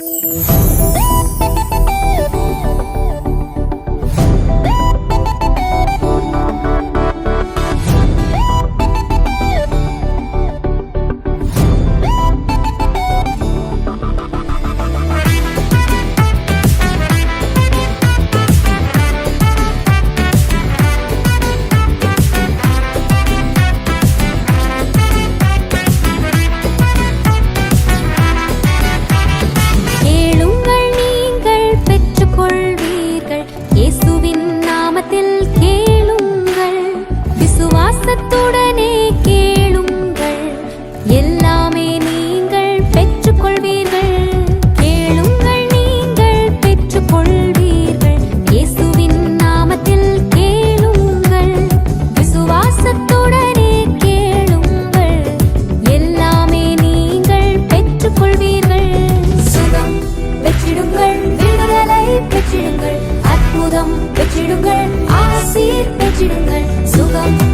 Música பெற்றிடுங்கள். அற்புதம் பெற்றிடுங்கள். ஆசீர் பெற்றிடுங்கள். சுகம்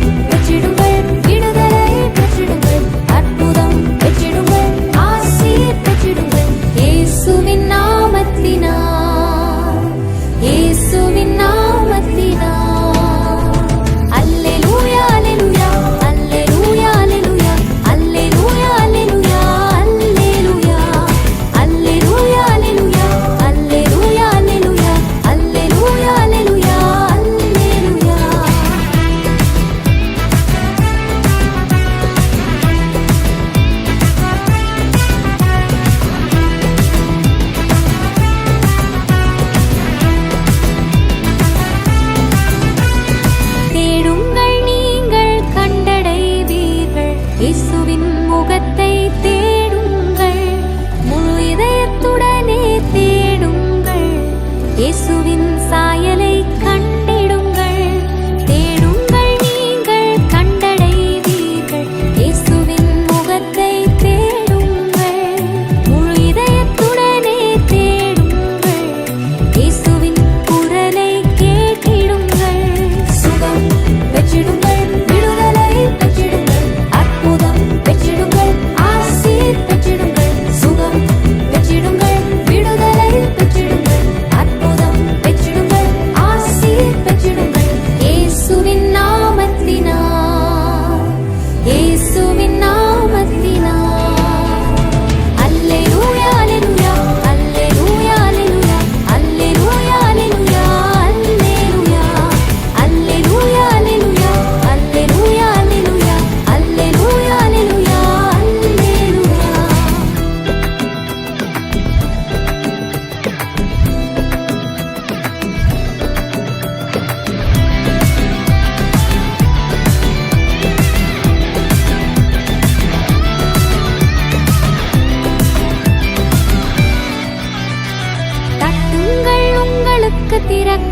இயேசுவின் சாயலை கண்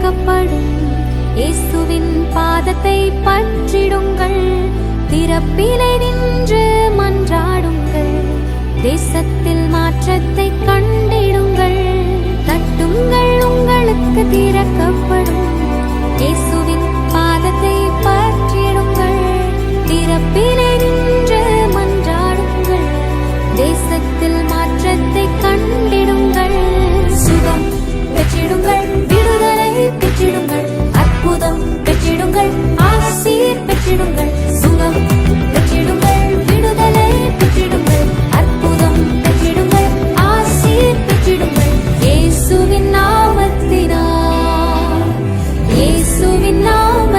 அழைக்கப்படும் இயேசுவின் பாதத்தை பற்றிடுங்கள். திறப்பிலை நின்று மன்றாடுங்கள். தேசத்தில் மாற்றத்தை கண்டிடும்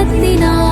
ஞானத்தினால்